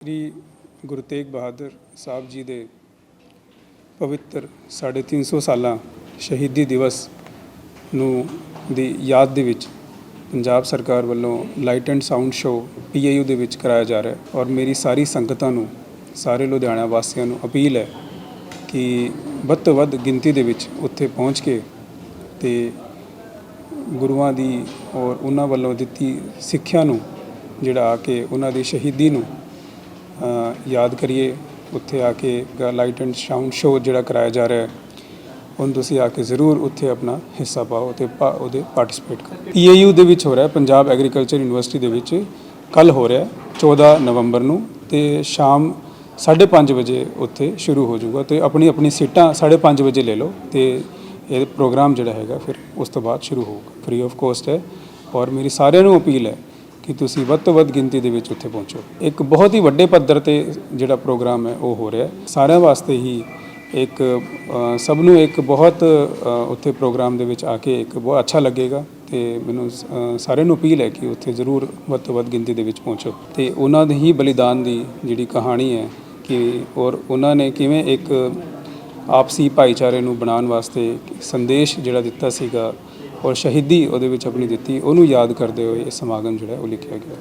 ਸ੍ਰੀ ਗੁਰੂ ਤੇਗ ਬਹਾਦਰ ਸਾਹਿਬ ਜੀ ਦੇ ਪਵਿੱਤਰ ਸਾਢੇ ਤਿੰਨ ਸੌ ਸਾਲਾ ਸ਼ਹੀਦੀ ਦਿਵਸ ਨੂੰ ਦੀ ਯਾਦ ਦੇ ਵਿੱਚ ਪੰਜਾਬ ਸਰਕਾਰ ਵੱਲੋਂ light and sound show PAU ਦੇ ਵਿੱਚ ਕਰਾਇਆ ਜਾ ਰਿਹਾ ਹੈ ਔਰ ਮੇਰੀ ਸਾਰੀ ਸੰਗਤਾਂ ਨੂੰ, ਸਾਰੇ ਲੁਧਿਆਣਾ ਵਾਸੀਆਂ ਨੂੰ ਅਪੀਲ ਹੈ ਕਿ ਵੱਧ ਤੋਂ ਵੱਧ ਗਿਣਤੀ ਦੇ ਵਿੱਚ ਉੱਥੇ ਪਹੁੰਚ ਕੇ ਤੇ ਗੁਰੂਆਂ ਦੀ ਔਰ ਉਹਨਾਂ ਵੱਲੋਂ ਦਿੱਤੀ ਸਿੱਖਿਆ ਨੂੰ ਜਿਹੜਾ ਆ ਕੇ ਉਹਨਾਂ ਦੀ ਸ਼ਹੀਦੀ ਨੂੰ ਯਾਦ ਕਰੀਏ ਉੱਥੇ ਆ ਕੇ ਲਾਈਟ ਐਂਡ ਸਾਊਂਡ ਸ਼ੋਅ ਜਿਹੜਾ ਕਰਾਇਆ ਜਾ ਰਿਹਾ ਹੈ ਉਹਨੂੰ ਤੁਸੀਂ ਆ ਕੇ ਜ਼ਰੂਰ ਉੱਥੇ ਆਪਣਾ ਹਿੱਸਾ ਪਾਓ ਤੇ ਪਾ- ਉਹਦੇ ਪਾਰਟਿਸਿਪੇਟ ਕਰੋ। ਪੀਏਯੂ ਦੇ ਵਿੱਚ ਹੋ ਰਿਹਾ ਪੰਜਾਬ ਐਗਰੀਕਲਚਰ ਯੂਨੀਵਰਸਿਟੀ ਦੇ ਵਿੱਚ ਕੱਲ ਹੋ ਰਿਹਾ ਹੈ, 14 ਨਵੰਬਰ ਨੂੰ ਤੇ ਸ਼ਾਮ 5:30 ਵਜੇ ਉੱਥੇ ਸ਼ੁਰੂ ਹੋ ਜਾਊਗਾ ਤੇ ਆਪਣੀ ਆਪਣੀ ਸੀਟਾਂ 5:30 ਵਜੇ ਲੈ ਲਓ ਤੇ ਇਹ ਪ੍ਰੋਗਰਾਮ ਜਿਹੜਾ ਹੈਗਾ ਫਿਰ ਉਸ ਤੋਂ ਬਾਅਦ ਸ਼ੁਰੂ ਹੋਊਗਾ। ਫ੍ਰੀ ਆਫ ਕੋਸਟ ਹੈ ਔਰ ਮੇਰੀ ਸਾਰਿਆਂ ਨੂੰ ਅਪੀਲ ਹੈ ਕਿ ਤੁਸੀਂ ਵੱਧ ਤੋਂ ਵੱਧ ਗਿਣਤੀ ਦੇ ਵਿੱਚ ਉੱਥੇ ਪਹੁੰਚੋ। ਇੱਕ ਬਹੁਤ ਹੀ ਵੱਡੇ ਪੱਧਰ ਤੇ ਜਿਹੜਾ ਪ੍ਰੋਗਰਾਮ ਹੈ ਉਹ ਹੋ ਰਿਹਾ ਸਾਰਿਆਂ ਵਾਸਤੇ ਹੀ ਇੱਕ ਸਭ ਨੂੰ ਇੱਕ ਬਹੁਤ ਉੱਥੇ ਪ੍ਰੋਗਰਾਮ ਦੇ ਵਿੱਚ ਆ ਕੇ ਇੱਕ ਬਹੁਤ ਅੱਛਾ ਲੱਗੇਗਾ ਤੇ ਮੈਨੂੰ ਅ, ਸਾਰਿਆਂ ਨੂੰ ਅਪੀਲ ਹੈ ਕਿ ਉੱਥੇ ਜ਼ਰੂਰ ਵੱਧ ਤੋਂ ਵੱਧ ਗਿਣਤੀ ਦੇ ਵਿੱਚ ਪਹੁੰਚੋ। ਤੇ ਉਹਨਾਂ ਦੇ ਹੀ ਬਲੀਦਾਨ ਦੀ ਜਿਹੜੀ ਕਹਾਣੀ ਹੈ ਕਿ ਔਰ ਉਹਨਾਂ ਨੇ ਕਿਵੇਂ ਇੱਕ ਆਪਸੀ ਭਾਈਚਾਰੇ ਨੂੰ ਬਣਾਉਣ ਵਾਸਤੇ ਸੰਦੇਸ਼ ਜਿਹੜਾ ਦਿੱਤਾ ਸੀਗਾ ਔਰ ਸ਼ਹੀਦੀ ਉਹਦੇ ਵਿੱਚ ਆਪਣੀ ਦਿੱਤੀ, ਉਹਨੂੰ ਯਾਦ ਕਰਦੇ ਹੋਏ ਇਹ ਸਮਾਗਮ ਜਿਹੜਾ ਉਹ ਲਿਖਿਆ ਗਿਆ।